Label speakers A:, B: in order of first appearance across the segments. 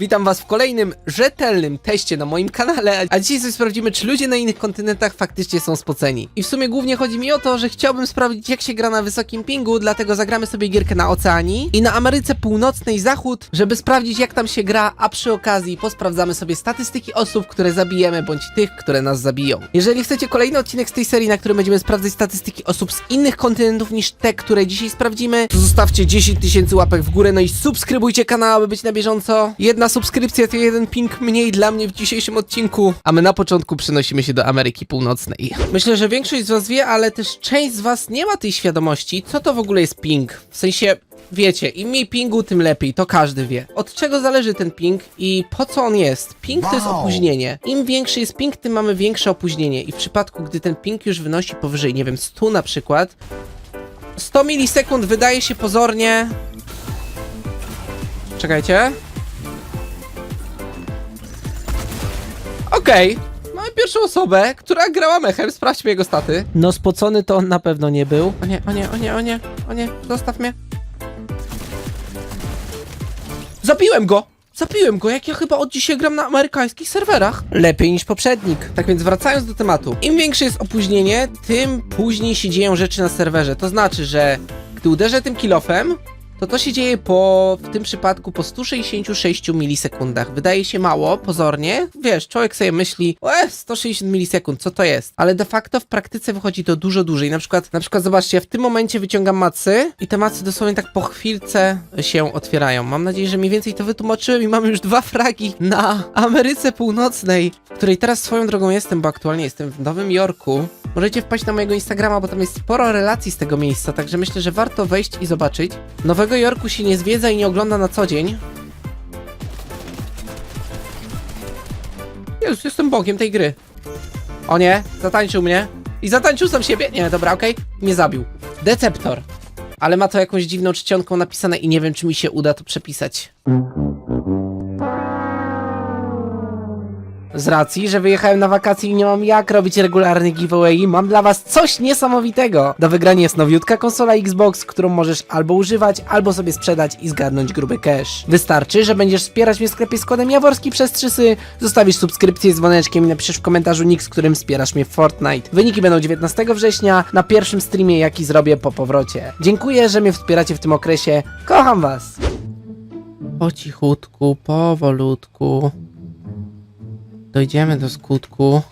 A: Witam was w kolejnym rzetelnym teście na moim kanale, a dzisiaj sobie sprawdzimy, czy ludzie na innych kontynentach faktycznie są spoceni. I w sumie głównie chodzi mi o to, że chciałbym sprawdzić, jak się gra na wysokim pingu, dlatego zagramy sobie gierkę na Oceanii i na Ameryce Północnej Zachód, żeby sprawdzić, jak tam się gra, a przy okazji posprawdzamy sobie statystyki osób, które zabijemy, bądź tych, które nas zabiją. Jeżeli chcecie kolejny odcinek z tej serii, na którym będziemy sprawdzać statystyki osób z innych kontynentów niż te, które dzisiaj sprawdzimy, to zostawcie 10 tysięcy łapek w górę, no i subskrybujcie kanał, aby być na bieżąco. Jedna subskrypcja to jeden ping mniej dla mnie w dzisiejszym odcinku, a my na początku przenosimy się do Ameryki Północnej. Myślę, że większość z was wie, ale też część z was nie ma tej świadomości, co to w ogóle jest ping. W sensie, wiecie, im mniej pingu, tym lepiej, to każdy wie. Od czego zależy ten ping i po co on jest? Ping to jest opóźnienie. Im większy jest ping, tym mamy większe opóźnienie i w przypadku, gdy ten ping już wynosi powyżej, nie wiem, 100 na przykład, 100 milisekund wydaje się pozornie... Czekajcie. Okej. Mamy pierwszą osobę, która grała mechem. Sprawdźmy jego staty. No spocony to on na pewno nie był. O nie, o nie, o nie, o nie, o nie. Zostaw mnie. Zabiłem go! Zabiłem go, jak ja chyba od dzisiaj gram na amerykańskich serwerach. Lepiej niż poprzednik. Tak więc wracając do tematu. Im większe jest opóźnienie, tym później się dzieją rzeczy na serwerze. To znaczy, że gdy uderzę tym kilofem, to to się dzieje po, w tym przypadku po 166 milisekundach. Wydaje się mało, pozornie. Wiesz, człowiek sobie myśli, e, 160 milisekund, co to jest? Ale de facto w praktyce wychodzi to dużo dłużej. Na przykład, na przykład zobaczcie, ja w tym momencie wyciągam macy i te macy dosłownie tak po chwilce się otwierają. Mam nadzieję, że mniej więcej to wytłumaczyłem i mamy już dwa fragi na Ameryce Północnej, w której teraz swoją drogą jestem, bo aktualnie jestem w Nowym Jorku. Możecie wpaść na mojego Instagrama, bo tam jest sporo relacji z tego miejsca, także myślę, że warto wejść i zobaczyć. Nowego Jorku się nie zwiedza i nie ogląda na co dzień. Jezus, jestem bogiem tej gry. O nie, zatańczył mnie. I zatańczył sam siebie? Nie, dobra, okej. Mnie zabił. Deceptor. Ale ma to jakąś dziwną czcionką napisane i nie wiem, czy mi się uda to przepisać. Z racji, że wyjechałem na wakacje i nie mam jak robić regularnych giveaway, mam dla was coś niesamowitego. Do wygrania jest nowiutka konsola Xbox, którą możesz albo używać, albo sobie sprzedać i zgarnąć gruby cash. Wystarczy, że będziesz wspierać mnie w sklepie z kodem Jaworski przez 3 sy, zostawisz subskrypcję z dzwoneczkiem i napiszesz w komentarzu nick, z którym wspierasz mnie w Fortnite. Wyniki będą 19 września na pierwszym streamie, jaki zrobię po powrocie. Dziękuję, że mnie wspieracie w tym okresie. Kocham was! Po cichutku, powolutku. Dojdziemy do skutku.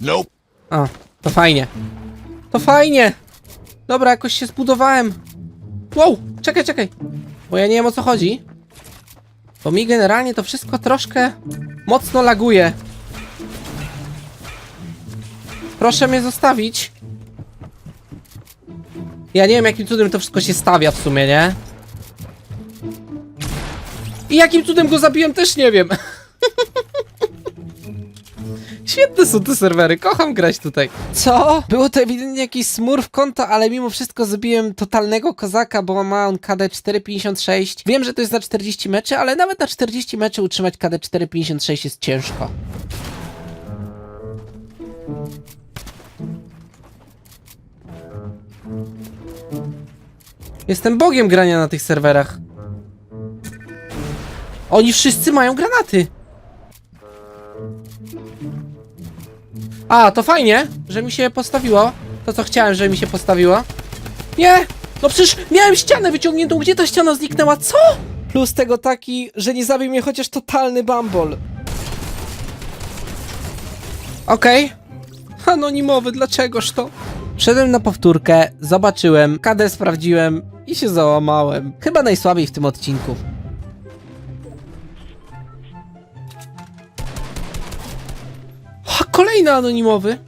B: Nope.
A: O, to fajnie. To fajnie! Dobra, jakoś się zbudowałem. Wow, czekaj, czekaj. Bo ja nie wiem o co chodzi. Bo mi generalnie to wszystko troszkę mocno laguje. Proszę mnie zostawić. Ja nie wiem jakim cudem to wszystko się stawia w sumie, nie? I jakim cudem go zabiłem też nie wiem. Świetne są te serwery, kocham grać tutaj. Co? Było to ewidentnie jakiś smurf konto, ale mimo wszystko zabiłem totalnego kozaka, bo ma on KD 456. Wiem, że to jest na 40 meczy, ale nawet na 40 meczy utrzymać KD 456 jest ciężko. Jestem bogiem grania na tych serwerach. Oni wszyscy mają granaty. A, to fajnie, że mi się postawiło. To, co chciałem, że mi się postawiło. Nie! No przecież miałem ścianę wyciągniętą. Gdzie ta ściana zniknęła? Co? Plus tego taki, że nie zabił mnie chociaż totalny bambol. Okej. Anonimowy, dlaczegoż to? Szedłem na powtórkę, zobaczyłem, KD sprawdziłem i się załamałem. Chyba najsłabiej w tym odcinku. Kolejny anonimowy.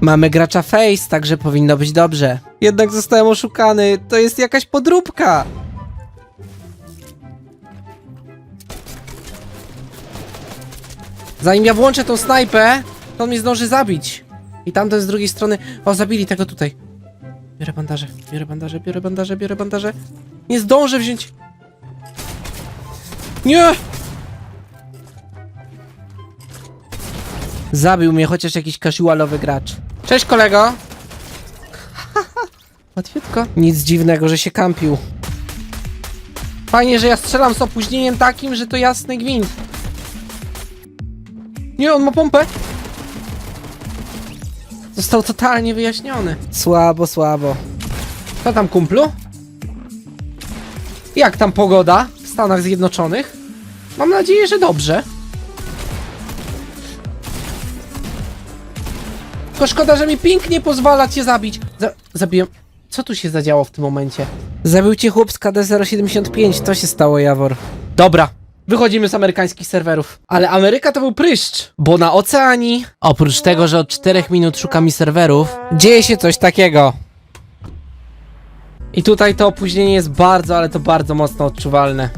A: Mamy gracza Face, także powinno być dobrze. Jednak zostałem oszukany, to jest jakaś podróbka. Zanim ja włączę tą snajpę, to on mnie zdąży zabić. I tamten z drugiej strony... O, zabili tego tutaj. Biorę bandaże, biorę bandaże, biorę bandaże, biorę bandaże. Nie zdążę wziąć... Nie! Zabił mnie chociaż jakiś casualowy gracz. Cześć kolego! Łatwiutko. Nic dziwnego, że się kampił. Fajnie, że ja strzelam z opóźnieniem takim, że to jasny gwint. Nie, on ma pompę. Został totalnie wyjaśniony. Słabo, słabo. Co tam, kumplu? Jak tam pogoda w Stanach Zjednoczonych? Mam nadzieję, że dobrze. Tylko szkoda, że mi ping nie pozwala cię zabić. Za zabiłem. Co tu się zadziało w tym momencie? Zabił cię chłop z KD-075, to się stało, Jawor. Dobra, wychodzimy z amerykańskich serwerów. Ale Ameryka to był pryszcz, bo na oceanii, oprócz tego, że od 4 minut szuka mi serwerów, dzieje się coś takiego. I tutaj to opóźnienie jest bardzo, ale to bardzo mocno odczuwalne.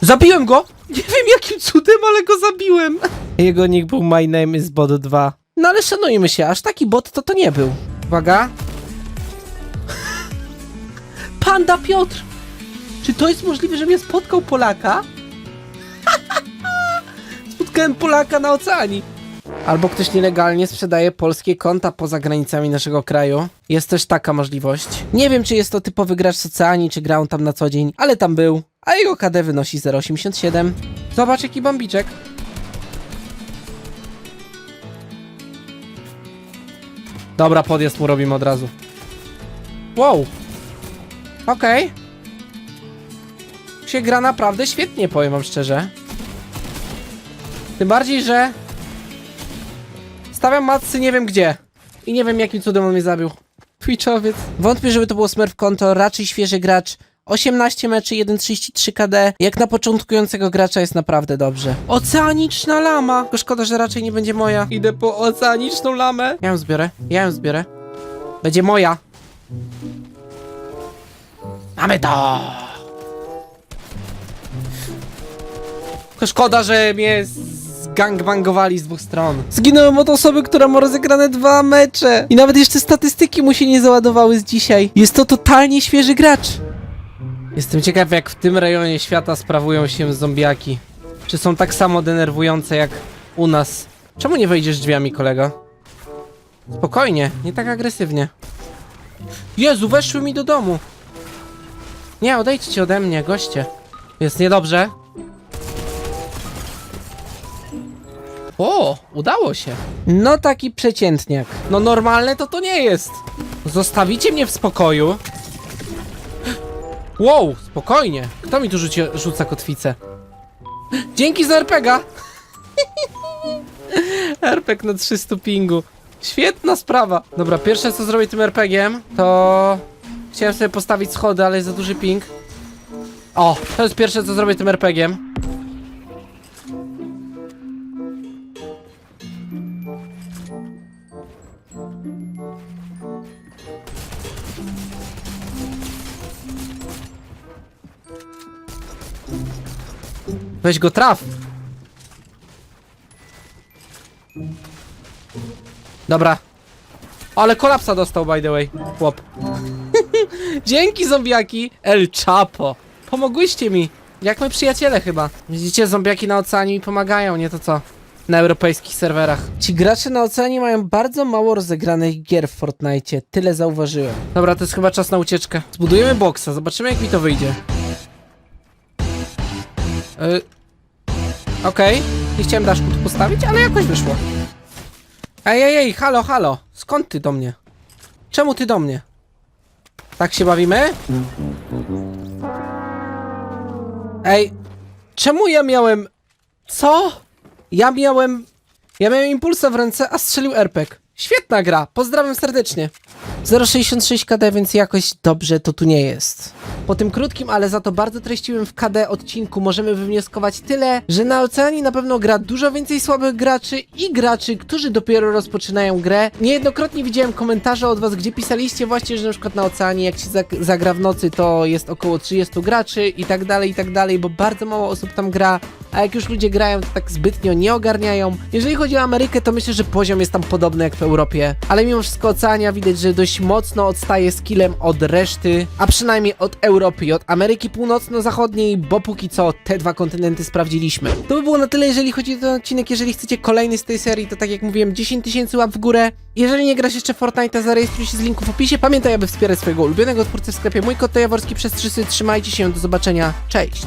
A: Zabiłem go! Nie wiem jakim cudem, ale go zabiłem. Jego nick był My Name is Bot 2. No ale szanujmy się, aż taki bot to to nie był. Uwaga. Panda Piotr! Czy to jest możliwe, żebym ja spotkał Polaka? Spotkałem Polaka na oceanii. Albo ktoś nielegalnie sprzedaje polskie konta poza granicami naszego kraju. Jest też taka możliwość. Nie wiem, czy jest to typowy gracz z oceanii, czy grał tam na co dzień, ale tam był. A jego KD wynosi 0,87. Zobacz jaki bambiczek. Dobra, podjazd mu robimy od razu. Wow. Okej. Się gra naprawdę świetnie, powiem wam szczerze. Tym bardziej, że stawiam matcy nie wiem gdzie. I nie wiem jakim cudem on mnie zabił. Twitchowiec. Wątpię, żeby to było smurf konto, raczej świeży gracz. 18 meczy, 1.33 KD. Jak na początkującego gracza jest naprawdę dobrze. Oceaniczna lama! Tylko szkoda, że raczej nie będzie moja. Idę po oceaniczną lamę. Ja ją zbiorę, ja ją zbiorę. Będzie moja. Mamy to! Tylko szkoda, że mnie gangbangowali z dwóch stron. Zginąłem od osoby, która ma rozegrane dwa mecze. I nawet jeszcze statystyki mu się nie załadowały z dzisiaj. Jest to totalnie świeży gracz. Jestem ciekaw, jak w tym rejonie świata sprawują się zombiaki. Czy są tak samo denerwujące jak u nas? Czemu nie wejdziesz drzwiami, kolego? Spokojnie, nie tak agresywnie. Jezu, weszły mi do domu. Nie, odejdźcie ode mnie, goście. Jest niedobrze. O, udało się. No taki przeciętniak. No normalne to to nie jest. Zostawicie mnie w spokoju. Wow, spokojnie. Kto mi tu rzuci, rzuca kotwicę? Dzięki za RPGa. RPG na 300 pingu. Świetna sprawa. Dobra, pierwsze co zrobię tym RPGiem, to... Chciałem sobie postawić schody, ale jest za duży ping. O, to jest pierwsze co zrobię tym RPGiem. Weź go traf. Dobra. Ale kolapsa dostał, by the way. Chłop. Dzięki, zombiaki. El Chapo. Pomogłyście mi. Jak my przyjaciele chyba. Widzicie, zombiaki na oceanie mi pomagają, nie to co? Na europejskich serwerach. Ci gracze na oceanie mają bardzo mało rozegranych gier w Fortnite. Tyle zauważyłem. Dobra, to jest chyba czas na ucieczkę. Zbudujemy boksa, zobaczymy jak mi to wyjdzie. Y Okej, nie chciałem daszku tu postawić, ale jakoś wyszło. Ej, ej, ej, halo, halo. Skąd ty do mnie? Czemu ty do mnie? Tak się bawimy? Ej, czemu ja miałem... Co? Ja miałem... Ja miałem impulsa w ręce, a strzelił RPG. Świetna gra, pozdrawiam serdecznie. 0,66 KD, więc jakoś dobrze to tu nie jest. Po tym krótkim, ale za to bardzo treściwym w KD odcinku możemy wywnioskować tyle, że na oceanie na pewno gra dużo więcej słabych graczy i graczy, którzy dopiero rozpoczynają grę. Niejednokrotnie widziałem komentarze od was, gdzie pisaliście właśnie, że na przykład na oceanie jak się zag- zagra w nocy, to jest około 30 graczy i tak dalej, i tak dalej, bo bardzo mało osób tam gra. A jak już ludzie grają, to tak zbytnio nie ogarniają. Jeżeli chodzi o Amerykę, to myślę, że poziom jest tam podobny jak w Europie, ale mimo wszystko Oceania widać, że dość mocno odstaje skillem od reszty, a przynajmniej od Europy i od Ameryki Północno-Zachodniej, bo póki co te dwa kontynenty sprawdziliśmy. To by było na tyle, jeżeli chodzi o ten odcinek. Jeżeli chcecie kolejny z tej serii, to tak jak mówiłem, 10 tysięcy łap w górę. Jeżeli nie grasz jeszcze Fortnite'a, zarejestruj się z linku w opisie. Pamiętaj, aby wspierać swojego ulubionego twórcę w sklepie Mój Kot to Jaworski przez 300. Trzymajcie się, do zobaczenia, cześć!